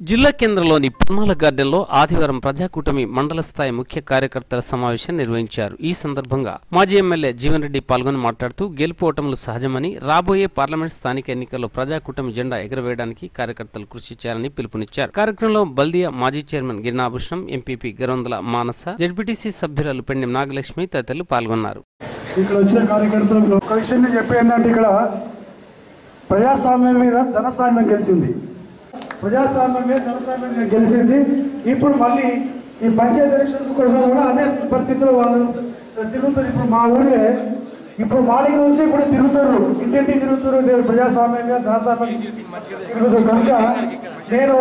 జిల్లా కేంద్రంలోని పద్మాల గార్డెన్లో ఆదివారం ప్రజాకూటమి మండల స్థాయి ముఖ్య కార్యకర్తల సమావేశం నిర్వహించారు. ఈ సందర్భంగా మాజీ ఎమ్మెల్యే జీవన్ రెడ్డి పాల్గొని మాట్లాడుతూ గెలుపు ఓటములు సహజమని రాబోయే పార్లమెంట్ స్థానిక ఎన్నికల్లో ప్రజాకూటమి జెండా ఎగురవేయడానికి కార్యకర్తలు కృషి చేయాలని పిలుపునిచ్చారు. కార్యక్రమంలో బల్దియా మాజీ chairman Girinabhushanam MPP Garondala Manasa ZPTC సభ్యురాలు పెండి నాగలక్ష్మి తదితరులు పాల్గొన్నారు. ఇక్కడ వచ్చిన ఇక్కడ ప్రజాస్వామ్యం మీద ధనస్వామ్యం గెలిచింది. ప్రజాస్వామ్యమే మీద గెలిచింది. ఇప్పుడు మళ్ళీ ఈ పంచాయతీ ఎలక్షన్స్ కోసం కూడా అదే పరిస్థితుల్లో వాళ్ళు తిరుగుతారు ఇప్పుడు మా ఊరే ఇప్పుడు మాలిక నుంచి ఇప్పుడు తిరుగుతారు ఇంటింటి తిరుగుతారు ప్రజాస్వామ్యంగా ప్రజాస్వామ్యం ధనస్వామ్యం తిరుగుతారు కనుక నేను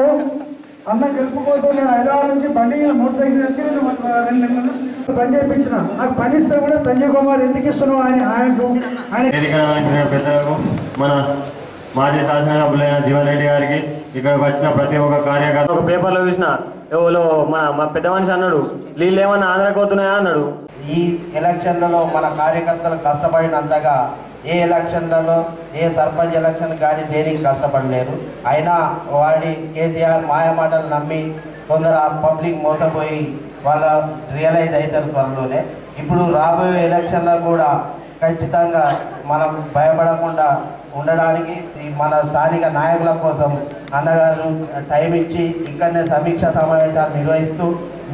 అన్నం గెలుపుకోవడం నేను హైదరాబాద్ నుంచి బండి మూడు నేను పని చేయించిన. నాకు పని ఇస్తే కూడా సంజయ్ కుమార్ ఎందుకు ఇస్తున్నావు ఆయన ఆయనకు ఆయన మన మాజీ శాసనసభ్యులైన జీవన్ రెడ్డి గారికి ఇక్కడికి వచ్చిన ప్రతి ఒక్క కార్యకర్త ఒక పేపర్లో చూసిన ఎవరో మా మా పెద్ద మనిషి అన్నాడు నీళ్ళు ఏమన్నా ఆంధ్రపోతున్నాయా అన్నాడు. ఈ ఎలక్షన్లలో మన కార్యకర్తలు కష్టపడినంతగా ఏ ఎలక్షన్లలో ఏ సర్పంచ్ ఎలక్షన్ కానీ దేనికి కష్టపడలేరు అయినా వాడి కేసీఆర్ మాయ మాటలు నమ్మి కొందరు ఆ పబ్లిక్ మోసపోయి వాళ్ళ రియలైజ్ అవుతారు త్వరలోనే. ఇప్పుడు రాబోయే ఎలక్షన్లో కూడా ఖచ్చితంగా మనం భయపడకుండా ఉండడానికి ఈ మన స్థానిక నాయకుల కోసం అన్నగారు టైం ఇచ్చి ఇక్కడనే సమీక్ష సమావేశాలు నిర్వహిస్తూ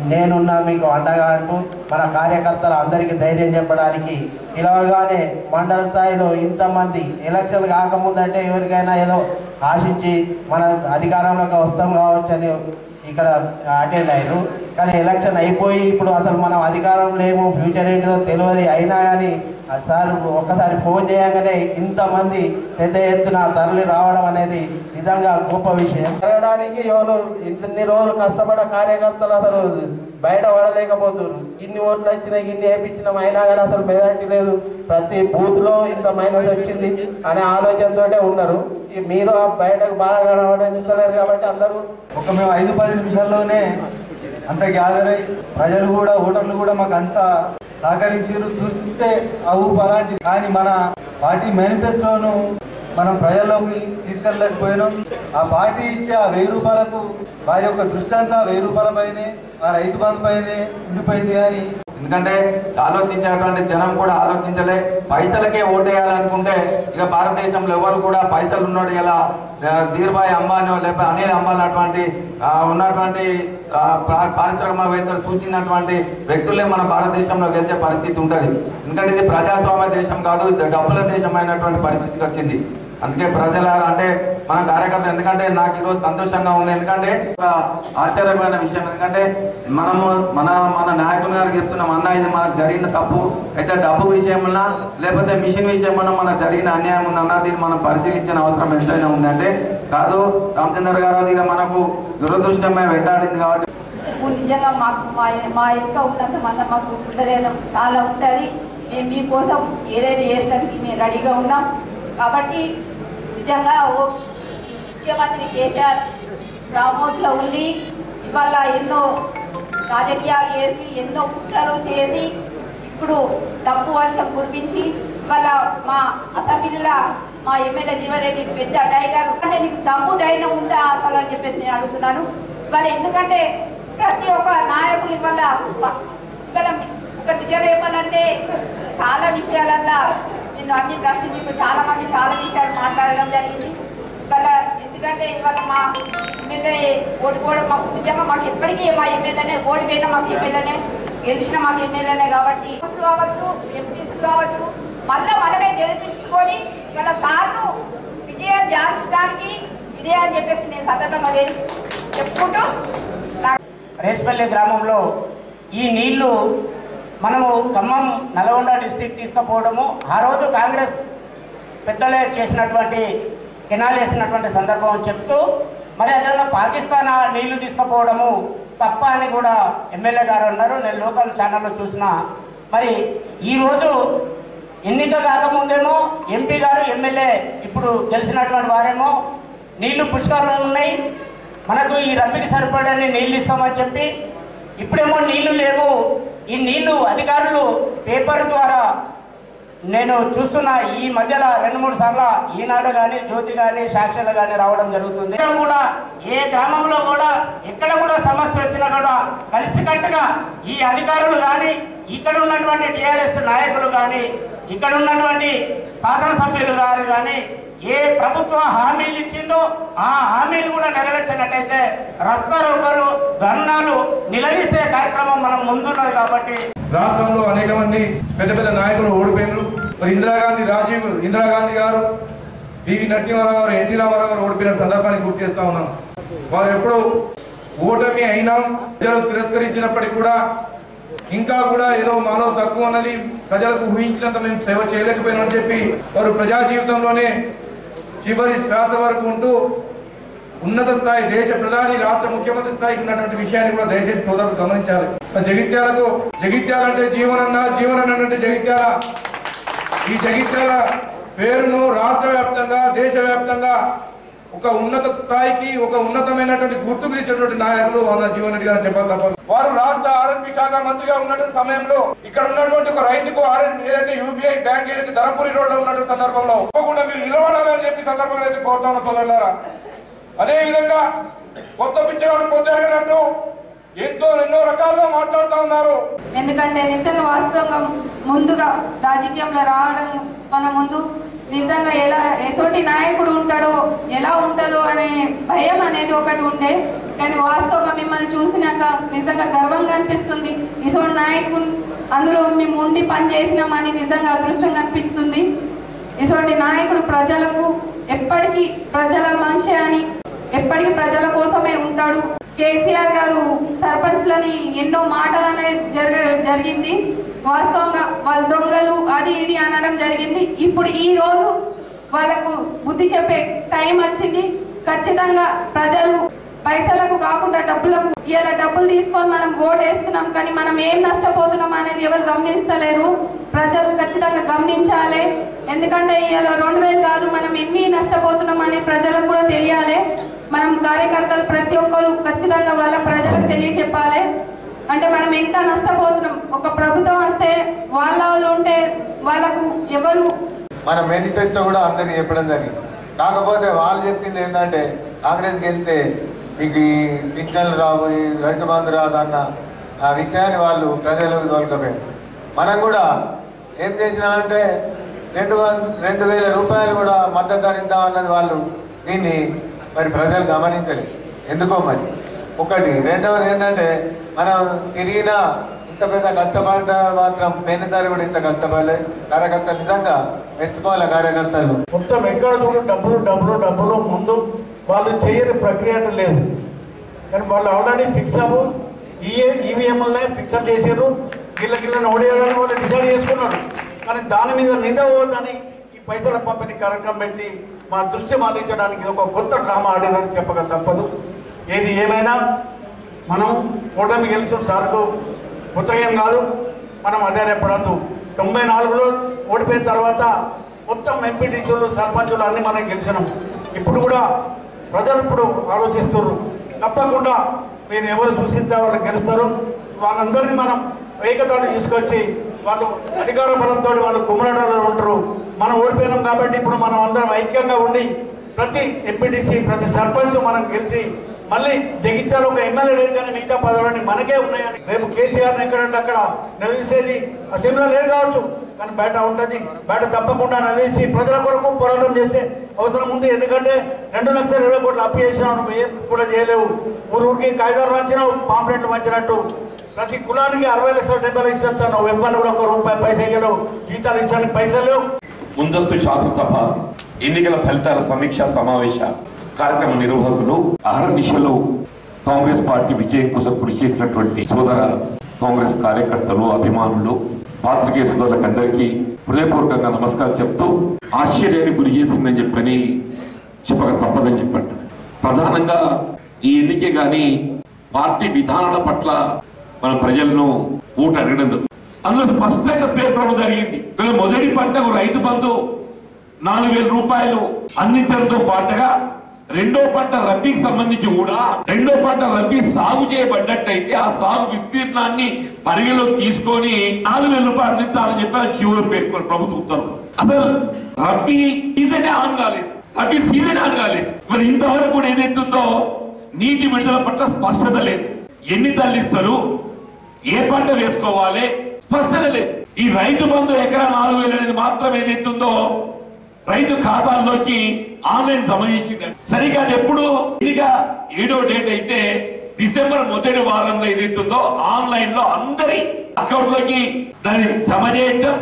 నేనున్నా మీకు అండగా అంటూ మన కార్యకర్తలు అందరికీ ధైర్యం చెప్పడానికి ఇలాగానే మండల స్థాయిలో ఇంతమంది ఎలక్షన్ కాకముందంటే ఎవరికైనా ఏదో ఆశించి మన అధికారంలోకి వస్తాం కావచ్చని ఇక్కడ అటెండ్ అయ్యారు కానీ ఎలక్షన్ అయిపోయి ఇప్పుడు అసలు మనం అధికారం లేము ఫ్యూచర్ ఏంటో తెలియదు. అయినా కానీ సార్ ఒక్కసారి ఫోన్ చేయగానే ఇంతమంది పెద్ద ఎత్తున తరలి రావడం అనేది నిజంగా గొప్ప విషయం. జరగడానికి ఎవరు ఇన్ని రోజులు కష్టపడే కార్యకర్తలు అసలు బయట పడలేకపోతున్నారు. ఇన్ని ఓట్లు వచ్చినాయి ఇన్ని వేయించినాం అయినా కానీ అసలు మెజార్టీ లేదు. ప్రతి బూత్లో ఇంత మైనస్ వచ్చింది అనే ఆలోచనతోటే ఉన్నారు. ఈ మీరు ఆ బయటకు బాగా కనబడలేదు కాబట్టి అందరూ ఒక మేము ఐదు పది నిమిషాల్లోనే అంత గ్యాదర్ అయ్యి ప్రజలు కూడా ఓటర్లు కూడా మాకు అంత సహకరించారు. చూస్తే ఆ ఊపు అలాంటి కానీ మన పార్టీ మేనిఫెస్టోను మనం ప్రజల్లోకి తీసుకెళ్ళలేకపోయినాం. ఆ పార్టీ ఇచ్చే ఆ వెయ్యి రూపాయలకు వారి యొక్క దృష్టి అంతా వెయ్యి రూపాయల పైనే ఆ రైతు బంధు పైనే ఉండిపోయింది. కానీ ఎందుకంటే ఆలోచించేటువంటి జనం కూడా ఆలోచించలే. పైసలకే ఓటేయాలనుకుంటే ఇక భారతదేశంలో ఎవరు కూడా పైసలు ఉన్నాడు ఎలా? ధీర్భాయ్ అంబానో లేకపోతే అనిల్ అంబానీ అటువంటి ఉన్నటువంటి పారిశ్రామికవేత్తలు సూచించినటువంటి వ్యక్తులే మన భారతదేశంలో గెలిచే పరిస్థితి ఉంటుంది. ఎందుకంటే ఇది ప్రజాస్వామ్య దేశం కాదు ఇది డబ్బుల దేశం అయినటువంటి పరిస్థితికి వచ్చింది. అందుకే ప్రజల అంటే మన కార్యకర్త ఎందుకంటే నాకు ఈరోజు సంతోషంగా ఉంది. ఎందుకంటే ఒక ఆశ్చర్యమైన విషయం. ఎందుకంటే మనము మన మన నాయకులు గారికి చెప్తున్నాం అన్న ఇది మనకు జరిగిన తప్పు. అయితే డబ్బు విషయంలో లేకపోతే మిషన్ విషయంలో మనకు జరిగిన అన్యాయం ఉందన్న దీన్ని మనం పరిశీలించిన అవసరం ఎంతైనా ఉందంటే కాదు. రామచంద్ర గారు అది మనకు దురదృష్టమే వెంటాడింది కాబట్టి నిజంగా మాకు మా మా ఇంట్లో ఉన్నంత మన మాకు ఉండదేనం చాలా ఉంటుంది. మేము మీకోసం ఏదైనా చేసడానికి మేము రెడీగా ఉన్నాం. కాబట్టి నిజంగా ఓ ముఖ్యమంత్రి కేసీఆర్ ఫామ్ ఉంది ఉండి ఇవాళ ఎన్నో రాజకీయాలు చేసి ఎన్నో కుట్రలు చేసి ఇప్పుడు తప్పు వర్షం కురిపించి ఇవాళ మా అసెంబ్లీలో మా ఎమ్మెల్యే జీవరెడ్డి పెద్ద టైగర్. అంటే నీకు దమ్ము ధైర్యం ఉందా అసలు అని చెప్పేసి నేను అడుగుతున్నాను. ఇవాళ ఎందుకంటే ప్రతి ఒక్క నాయకులు ఇవాళ ఇవాళ ఒక నిజం ఏమనంటే చాలా విషయాలల్లో నిన్ను అన్ని ప్రశ్నించి చాలా మంది చాలా విషయాలు మాట్లాడడం జరిగింది. ఇవాళ ఎందుకంటే ఇవాళ మా ఓడిపోవడం మాకు నిజంగా మాకు ఎప్పటికీ మా ఎమ్మెల్యేనే ఓడిపోయినా మాకు ఎమ్మెల్యేనే గెలిచిన మాకు ఎమ్మెల్యేనే కాబట్టి కావచ్చు ఎంపీసీలు కావచ్చు మళ్ళీ మనమే గెలిపించుకొని ఇవాళ సార్లు విజయం ధ్యానించడానికి ఇదే అని చెప్పేసి నేను సందర్భంగా నేను చెప్పుకుంటూ నాకు గ్రామంలో ఈ నీళ్ళు మనము ఖమ్మం నల్గొండ డిస్టిక్ తీసుకుపోవడము ఆ రోజు కాంగ్రెస్ పెద్దలే చేసినటువంటి కెనాల్ వేసినటువంటి సందర్భం చెప్తూ మరి అదేవిధంగా పాకిస్తాన్ నీళ్ళు తీసుకుపోవడము తప్ప అని కూడా ఎమ్మెల్యే గారు అన్నారు. నేను లోకల్ ఛానల్లో చూసిన మరి ఈరోజు ఎన్నిక కాకముందేమో ఎంపీ గారు ఎమ్మెల్యే ఇప్పుడు గెలిచినటువంటి వారేమో నీళ్ళు పుష్కలంగా ఉన్నాయి. మనకు ఈ రబ్బీకి సరిపడని నీళ్ళు ఇస్తామని చెప్పి ఇప్పుడేమో నీళ్ళు లేవు. ఈ నీళ్ళు అధికారులు పేపర్ ద్వారా నేను చూస్తున్న ఈ మధ్యలో రెండు మూడు సార్లు ఈనాడు కానీ జ్యోతి కానీ సాక్షులు కానీ రావడం జరుగుతుంది. కూడా ఏ గ్రామంలో కూడా ఎక్కడ కూడా సమస్య వచ్చినా కూడా కలిసికట్టుగా ఈ అధికారులు కానీ ఇక్కడ ఉన్నటువంటి టీఆర్ఎస్ నాయకులు కానీ ఇక్కడ ఉన్నటువంటి శాసనసభ్యులు గారు కానీ ఏ ప్రభుత్వం హామీలు ఇచ్చిందో ఆ హామీలు కూడా నెరవేర్చినట్టయితే రస్తా రోకలు ధర్నాలు నిలదీసే కార్యక్రమం మనం ముందున్నది కాబట్టి రాష్ట్రంలో అనేక మంది పెద్ద పెద్ద నాయకులు ఓడిపోయినారు. మరి ఇందిరాగాంధీ రాజీవ్ ఇందిరాగాంధీ గారు పివి నరసింహారావు గారు ఎన్టీ రామారావు గారు ఓడిపోయిన సందర్భాన్ని గుర్తు చేస్తా ఉన్నాం వారు ఎప్పుడు ఓటమి అయినా ప్రజలు తిరస్కరించినప్పటికీ కూడా ఇంకా కూడా ఏదో మాలో తక్కువ ఉన్నది. ప్రజలకు ఊహించినంత మేము సేవ చేయలేకపోయినామని చెప్పి వారు ప్రజా జీవితంలోనే చివరి శ్వాస వరకు ఉంటూ ఉన్నత స్థాయి దేశ ప్రధాని రాష్ట్ర ముఖ్యమంత్రి స్థాయికి ఉన్నటువంటి విషయాన్ని కూడా దయచేసి సోదరులు గమనించాలి. జగిత్యాలకు జగిత్యాల అంటే జీవనన్న జీవనన్న అంటే జగిత్యాల. ఈ జగిత్యాల పేరును రాష్ట్ర వ్యాప్తంగా దేశవ్యాప్తంగా ఒక ఉన్నత స్థాయికి ఒక ఉన్నతమైనటువంటి గుర్తు ఇచ్చేటువంటి నాయకులు వాళ్ళ జీవన్ రెడ్డి గారు చెప్పాలి తప్పదు వారు రాష్ట్ర ఆర్ఎన్బి శాఖ మంత్రిగా ఉన్నటువంటి సమయంలో ఇక్కడ ఉన్నటువంటి ఒక రైతుకు ఆర్ఎన్బి ఏదైతే యూబీఐ బ్యాంక్ ఏదైతే ధరపురి రోడ్లో ఉన్నటువంటి సందర్భంలో తప్పకుండా మీరు నిలబడాలని చెప్పి సందర్భంలో అయితే కోరుతాను సోదరులారా. అదే విధంగా కొత్త పిచ్చగాడు పొద్దునట్టు ఎంతో ఎన్నో రకాలుగా మాట్లాడుతూ ఉన్నారు. ఎందుకంటే నిజంగా వాస్తవంగా ముందుగా రాజకీయంలో రావడం మన ముందు నిజంగా ఎలా ఎసోటి నాయకుడు ఉంటాడో ఎలా ఉంటుందో అనే భయం అనేది ఒకటి ఉండే. కానీ వాస్తవంగా మిమ్మల్ని చూసినాక నిజంగా గర్వంగా అనిపిస్తుంది. ఇసోటి నాయకుడు అందులో మేము ఉండి పని చేసినామని నిజంగా అదృష్టంగా అనిపిస్తుంది ఇటువంటి నాయకుడు ప్రజలకు ఎప్పటికీ ప్రజల మనిషి అని ఎప్పటికీ ప్రజల కోసమే ఉంటాడు. కేసీఆర్ గారు సర్పంచ్లని ఎన్నో మాటలు అనేది జరిగింది. వాస్తవంగా వాళ్ళ దొంగలు అది ఇది అనడం జరిగింది. ఇప్పుడు ఈ రోజు వాళ్ళకు బుద్ధి చెప్పే టైం వచ్చింది. ఖచ్చితంగా ప్రజలు పైసలకు కాకుండా డబ్బులకు ఇలా డబ్బులు తీసుకొని మనం ఓటు వేస్తున్నాం కానీ మనం ఏం నష్టపోతున్నాం అనేది ఎవరు గమనిస్తలేరు. ప్రజలు ఖచ్చితంగా గమనించాలి. ఎందుకంటే ఇలా రెండు వేలు కాదు మనం ఎన్ని నష్టపోతున్నాం అనేది ప్రజలకు కూడా తెలియాలి. మనం కార్యకర్తలు ప్రతి ఒక్కరు ఖచ్చితంగా వాళ్ళ ప్రజలకు తెలియచెప్పాలి. అంటే మనం ఎంత నష్టపోతున్నాం? ఒక ప్రభుత్వం వస్తే వాళ్ళ వాళ్ళు ఉంటే వాళ్ళకు ఎవరు? మన మేనిఫెస్టో కూడా అందరికీ చెప్పడం జరిగింది. కాకపోతే వాళ్ళు చెప్పింది ఏంటంటే కాంగ్రెస్కి వెళ్తే మీకు ఈ పింఛన్లు రావు రైతు బంధు రాదు అన్న ఆ విషయాన్ని వాళ్ళు ప్రజలకు తోలుకపోయారు. మనం కూడా ఏం చేసినామంటే రెండు రెండు వేల రూపాయలు కూడా మద్దతు ధర ఇద్దామన్నది వాళ్ళు దీన్ని మరి ప్రజలు గమనించలేదు. ఎందుకో మరి? ఒకటి రెండవది ఏంటంటే మనం తిరిగినా ఇంత పెద్ద కష్టపడ్డ మాత్రం పోయినసారి కూడా ఇంత కష్టపడలేదు కార్యకర్తలు నిజంగా మెచ్చుకోవాలి కార్యకర్తలు. మొత్తం ఎక్కడ డబ్బులు డబ్బులు డబ్బులు ముందు వాళ్ళు చేయని ప్రక్రియ లేదు. కానీ వాళ్ళు ఆల్రెడీ ఫిక్స్ అవ్వు ఈఏ ఈవీఎంలనే ఫిక్సప్ చేశారు. గిల్ల గిల్లని ఓడేయాలని వాళ్ళు డిసైడ్ చేసుకున్నారు. కానీ దాని మీద నింద పోవద్దని ఈ పైసల పంపిణీ కార్యక్రమం పెట్టి మా దృష్టి మళ్ళించడానికి ఒక కొత్త డ్రామా ఆడినని చెప్పక తప్పదు. ఏది ఏమైనా మనం ఓటమి గెలిచిన సార్కు కొత్తగా కాదు. మనం అదే తొంభై నాలుగులో ఓడిపోయిన తర్వాత మొత్తం ఎంపీటీసీలు సర్పంచులు అన్ని మనం గెలిచినాం. ఇప్పుడు కూడా ప్రజలు ఇప్పుడు ఆలోచిస్తున్నారు తప్పకుండా మీరు ఎవరు సూచిస్తే వాళ్ళు గెలుస్తారు. వాళ్ళందరినీ మనం ఏకతాన్ని తీసుకొచ్చి వాళ్ళు అధికార బలంతో వాళ్ళు కుమ్మరాటంలో ఉంటారు. మనం ఓడిపోయినాం కాబట్టి ఇప్పుడు మనం అందరం ఐక్యంగా ఉండి ప్రతి ఎంపీటీసీ ప్రతి సర్పంచ్ మనం గెలిచి మళ్ళీ జగిత్యాల ఒక ఎమ్మెల్యే లేదు కానీ మిగతా పదవులన్నీ మనకే ఉన్నాయని. రేపు కేసీఆర్ ఎక్కడంటే అక్కడ నిలదీసేది. అసెంబ్లీలో లేదు కావచ్చు కానీ బయట ఉంటుంది. బయట తప్పకుండా నిలదీసి ప్రజల కొరకు పోరాటం చేసే అవసరం ఉంది. ఎందుకంటే రెండు లక్షల ఇరవై కోట్లు అప్పు చేసినావు నువ్వు ఏం కూడా చేయలేవు. ఊరు ఊరికి కాగితాలు వంచినావు పాంప్లెట్లు వచ్చినట్టు ప్రతి కులానికి అరవై లక్షల డెబ్బై లక్షలు ఇస్తాను. నువ్వు ఇవ్వాలి కూడా ఒక రూపాయి పైసలు ఇవ్వలేవు జీతాలు ఇచ్చానికి పైసలు లేవు. ముందస్తు శాసనసభ ఎన్నికల ఫలితాల సమీక్ష సమావేశ కార్యక్రమ నిర్వాహకులు అహర్నిశలు కాంగ్రెస్ పార్టీ విజయం కోసం కృషి చేసినటువంటి సోదర కాంగ్రెస్ కార్యకర్తలు అభిమానులు పాత్రికేయ సోదరులకు అందరికీ హృదయపూర్వకంగా నమస్కారం చెప్తూ ఆశ్చర్యాన్ని గురి చేసిందని చెప్పని చెప్పక తప్పదని చెప్పండి. ప్రధానంగా ఈ ఎన్నికే గాని పార్టీ విధానాల పట్ల మన ప్రజలను ఓటు అడగడం అందులో స్పష్టంగా పేర్కొనడం జరిగింది. మొదటి పంటకు రైతు బంధు నాలుగు వేల రూపాయలు అందించడంతో పాటుగా రెండో పంట రబ్బీకి సంబంధించి కూడా రెండో పంట రబ్బీ సాగు చేయబడ్డట్టయితే ఆ సాగు విస్తీర్ణాన్ని పరిగణలో తీసుకొని నాలుగు వేల రూపాయలు అందించాలని చెప్పి ఆ చివరి పేర్కొన్న ప్రభుత్వ ఉత్తర్వులు. అసలు రబ్బీ సీజనే ఆన్ కాలేదు. రబ్బీ సీజన్ ఆన్ కాలేదు. మరి ఇంతవరకు కూడా ఏదైతుందో నీటి విడుదల పట్ల స్పష్టత లేదు. ఎన్ని తల్లిస్తారు ఏ పంట వేసుకోవాలి? స్పష్టత లేదు. ఈ రైతు బంధు ఎకరా నాలుగు వేలు అనేది మాత్రం ఏదైతుందో రైతు ఖాతాల్లోకి ఆన్లైన్ జమ చేసిండ. సరిగా అది ఎప్పుడు? ఇదిగా ఏడో డేట్ అయితే డిసెంబర్ మొదటి వారంలో ఏదైతుందో ఆన్లైన్లో అందరి అకౌంట్లోకి దాన్ని జమ చేయటం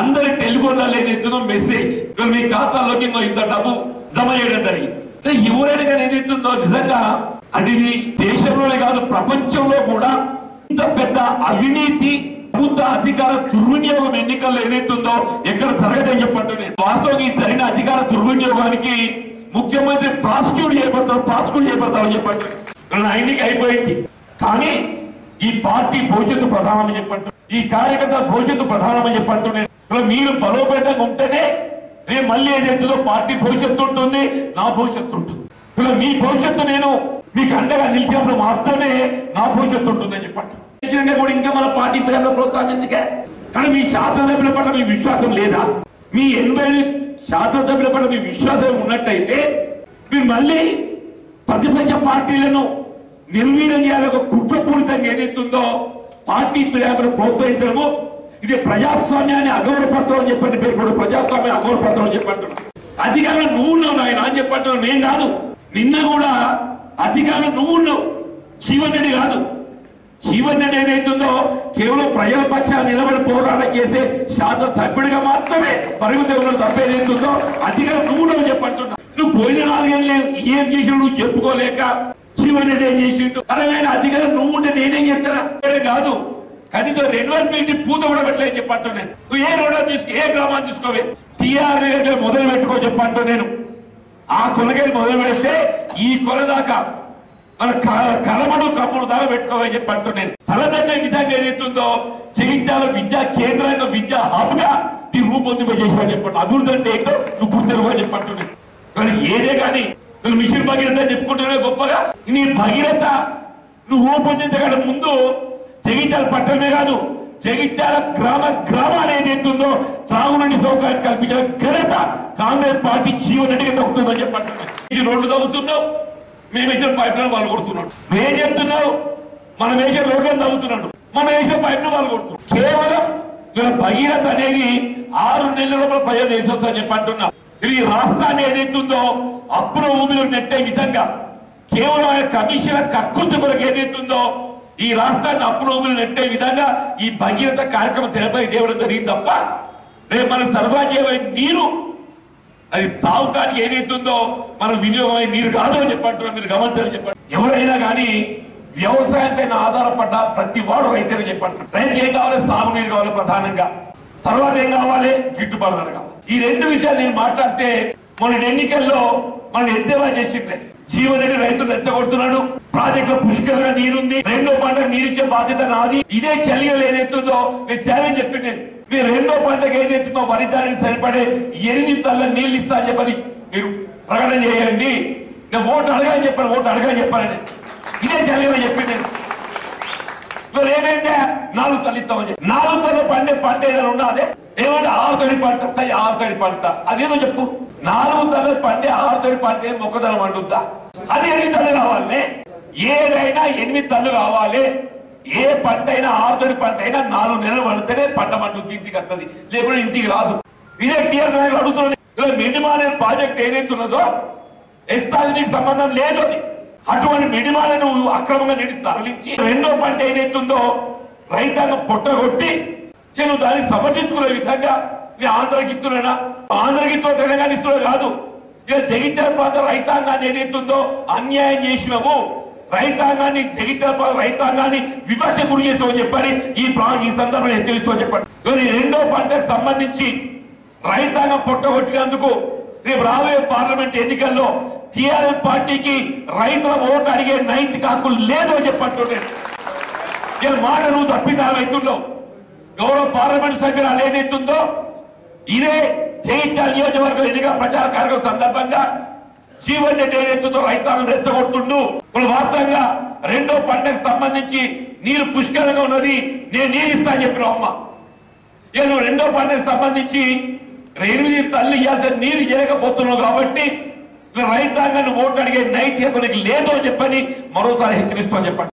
అందరి టెలిఫోన్లలో ఏదైతుందో మెసేజ్. మీ ఖాతాలోకి ఇంకో ఇంత డబ్బు జమ చేయడం జరిగింది. ఎవరైనా కానీ ఏదైతుందో నిజంగా అంటే దేశంలోనే కాదు ప్రపంచంలో కూడా ఇంత పెద్ద అవినీతి ప్రభుత్వ అధికార దుర్వినియోగం ఎన్నికల్లో ఏదైతుందో ఎక్కడ జరగదని చెప్పండి. వాస్తవం ఈ జరిగిన అధికార దుర్వినియోగానికి ముఖ్యమంత్రి ప్రాసిక్యూట్ చేయబడతారు ప్రాసిక్యూట్ చేయబడతారని చెప్పండి. ఎన్నిక అయిపోయింది. కానీ ఈ పార్టీ భవిష్యత్తు ప్రధానమని చెప్పంటు ఈ కార్యకర్త భవిష్యత్తు ప్రధానమని చెప్పంటున్నాను ఇలా మీరు బలోపేతంగా ఉంటేనే రేపు మళ్ళీ ఏదైతుందో పార్టీ భవిష్యత్తు ఉంటుంది నా భవిష్యత్తు ఉంటుంది. ఇలా మీ భవిష్యత్తు నేను మీకు అండగా నిలిచినప్పుడు మాత్రమే నా భవిష్యత్తు ఉంటుందని చెప్పండి. కూడా ఇంకా మన పార్టీ ప్రేమలో ప్రోత్సాహం ఎందుకే? కానీ మీ శాసనసభ్యుల పట్ల మీ విశ్వాసం లేదా? మీ ఎనభై శాసనసభ్యుల పట్ల మీ విశ్వాసం ఉన్నట్టయితే మీరు మళ్ళీ ప్రతిపక్ష పార్టీలను నిర్వీర్యం చేయాలి ఒక కుట్రపూరితంగా ఏదైతుందో పార్టీ ప్రేమను ప్రోత్సహించడము ఇది ప్రజాస్వామ్యాన్ని అగౌరవపరచడం అని చెప్పండి మీరు కూడా ప్రజాస్వామ్యాన్ని అగౌరవపరచడం అని చెప్పంటున్నాను అధికారంలో నువ్వు ఉన్నావు ఆయన అని చెప్పంటున్నావు నేను కాదు. నిన్న కూడా అధికారంలో నువ్వు ఉన్నావు. జీవన్ రెడ్డి కాదు. జీవన్ రెడ్డి ఏదైతుందో కేవలం ప్రజల పక్షాన నిలబడి పోరాటం చేసే శాసన సభ్యుడిగా మాత్రమే పరిమితం ఉన్న అధికారం నువ్వు ఉన్నావు చెప్పంటున్నా. నువ్వు పోయిన నాలుగేళ్ళు ఏం చేసినావు చెప్పుకోలేక జీవన్ రెడ్డి ఏం చేసిండు? అరవైన అధికారం నువ్వు ఉంటే నేనేం చెప్తానా? కాదు. కనీసం రెండు పెట్టి పూత కూడా పెట్టలేదు చెప్పంటున్నాను నువ్వు ఏ రోడ్డు తీసుకో ఏ గ్రామాన్ని తీసుకోవే? టీఆర్ దగ్గర మొదలు పెట్టుకో చెప్పంటూ నేను. ఆ కొనగేలు మొదలు పెడితే ఈ కొల దాకా మన క- కమ్ముడు దాకా పెట్టుకోవని చెప్పి అంటూ నేను తలదండ నిజంగా ఏదైతుందో జగిత్యాల విద్యా కేంద్రంగా విద్యా హబ్గా దీన్ని రూపొందింపజేసామని చెప్పండి అభివృద్ధి అంటే ఏంటో నువ్వు గుర్తెరువు అని చెప్పంటూ నేను కానీ ఏదే కానీ నువ్వు మిషన్ భగీరథ చెప్పుకుంటున్నావు గొప్పగా? నీ భగీరథ నువ్వు రూపొందించగల ముందు జగిత్యాల పట్టణమే కాదు జగిత్యాల గ్రామ గ్రామాన్ని ఏదైతుందో త్రాగునీటి సౌకర్యం కల్పించిన ఘనత కాంగ్రెస్ పార్టీ జీవనడిగా తగ్గుతుందని చెప్పండి ఈ రోడ్లు తగ్గుతున్నావు మేము వేసిన పైప్ లైన్ వాళ్ళు కొడుతున్నాడు. మేము చెప్తున్నావు మనం వేసే రోడ్లను తగ్గుతున్నాడు మనం మేజర్ పైప్ను వాళ్ళు కొడుతున్నాడు. కేవలం ఇలా భగీరథ అనేది ఆరు నెలల లోపల ప్రజలు వేసొస్తా అని చెప్పి అంటున్నా. ఇది ఈ రాష్ట్రాన్ని ఏదైతుందో అప్పుల ఊపిలో నెట్టే విధంగా కేవలం ఆయన కమిషన్ కక్కుర్తి కొరకు ఏదైతుందో ఈ రాష్ట్రాన్ని అప్పుల ఊపిలో నెట్టే విధంగా ఈ భగీరథ కార్యక్రమం తెరపై తేవడం జరిగింది తప్ప రేపు మనం సరఫరా చేయబోయే నీరు అది తాగటానికి ఏదైతుందో మన వినియోగం నీరు కాదు అని చెప్పంటున్నా మీరు గమనించాలని చెప్పండి ఎవరైనా కానీ వ్యవసాయం పైన ఆధారపడ్డ ప్రతి వాడు రైతులు చెప్పండి రైతు ఏం కావాలి? సాగునీరు కావాలి ప్రధానంగా. తర్వాత ఏం కావాలి? గిట్టుబాటు ధర కావాలి. ఈ రెండు విషయాలు నేను మాట్లాడితే మొన్న ఎన్నికల్లో మనం ఎద్దేవా చేసిండే జీవన్ రైతులు రెచ్చగొడుతున్నాడు. ప్రాజెక్టులో పుష్కలంగా నీరుంది. రెండో పంటకు నీరిచ్చే బాధ్యత నాది. ఇదే చలియలు ఏదైతుందో నేను ఛాలెంజ్ చెప్పి నేను మీరు రెండో పంటకు ఏదైతుందో వరి ధాన్యానికి సరిపడే ఎనిమిది తల్ల నీళ్ళు ఇస్తా అని చెప్పని మీరు ప్రకటన చేయండి. నేను ఓటు అడగని చెప్పాను ఓటు అడగని చెప్పాను ఇదే చలిగా చెప్పింది నేను. మరి ఏమైందే? నాలుగు తల్లి ఇస్తామని చెప్పి. నాలుగు తల్లి పండే పంట ఏదైనా ఉన్నదే ఏమంటే ఆరు తడి పంట సై ఆరు తడి పంట అదేదో చెప్పు. నాలుగు తల్లి పండే ఆరు తడి పంట మొక్కదనం వండుద్దా అది ఎనిమిది తల్లి రావాలి ఏదైనా ఎనిమిది తల్లు కావాలి. ఏ పంట అయినా ఆరు పంట అయినా నాలుగు నెలలు పడితేనే పంట పండుద్ది ఇంటికి వస్తుంది లేకుంటే ఇంటికి రాదు. ఇదే టీఆర్ నాయకులు అడుగుతున్నాడు మినిమానే ప్రాజెక్ట్ ఏదైతే ఉన్నదో ఎస్ఆర్జీకి సంబంధం లేదు అది. అటువంటి మినిమాలను అక్రమంగా నీటి తరలించి రెండో పంట ఏదైతుందో రైతాంగం పొట్టగొట్టి నేను దాన్ని సమర్థించుకునే విధంగా నేను ఆంధ్రకి ఇస్తున్నానా ఆంధ్రకి ఇస్తున్న తెలంగాణ ఇస్తున్నా కాదు. ఇక జగిత్యాల ప్రాంత రైతాంగాన్ని ఏదైతుందో అన్యాయం చేసినావు. రైతాంగాన్ని జగిత్యాల రైతాంగాన్ని వివక్ష గురి చేసామని చెప్పని ఈ ప్రా ఈ సందర్భంలో హెచ్చరిస్తామని చెప్పండి. రెండో పంటకు సంబంధించి రైతాంగం పొట్టగొట్టినందుకు రేపు రాబోయే పార్లమెంట్ ఎన్నికల్లో టిఆర్ఎస్ పార్టీకి రైతుల ఓటు అడిగే నైతిక హక్కులు లేదు అని చెప్పంటుండే. నేను మాట నువ్వు తప్పిదా రైతుల్లో గౌరవ పార్లమెంట్ సభ్యురాలు ఏదైతుందో ఇదే చైత్య నియోజకవర్గం ఎన్నికల ప్రచార కార్యక్రమం సందర్భంగా జీవన్ రెడ్డి ఏదైతుందో రైతాంగం రెచ్చగొడుతుండు? ఇప్పుడు వాస్తవంగా రెండో పంటకు సంబంధించి నీరు పుష్కలంగా ఉన్నది నేను నీరు ఇస్తా అని చెప్పిన అమ్మ. ఇక నువ్వు రెండో పంటకు సంబంధించి ఎనిమిది తల్లి ఇవ్వాల్సిన నీరు చేయకపోతున్నావు కాబట్టి రైతాంగాన్ని ఓటు అడిగే నైతికత నీకు లేదు అని చెప్పని మరోసారి హెచ్చరిస్తామని చెప్పండి.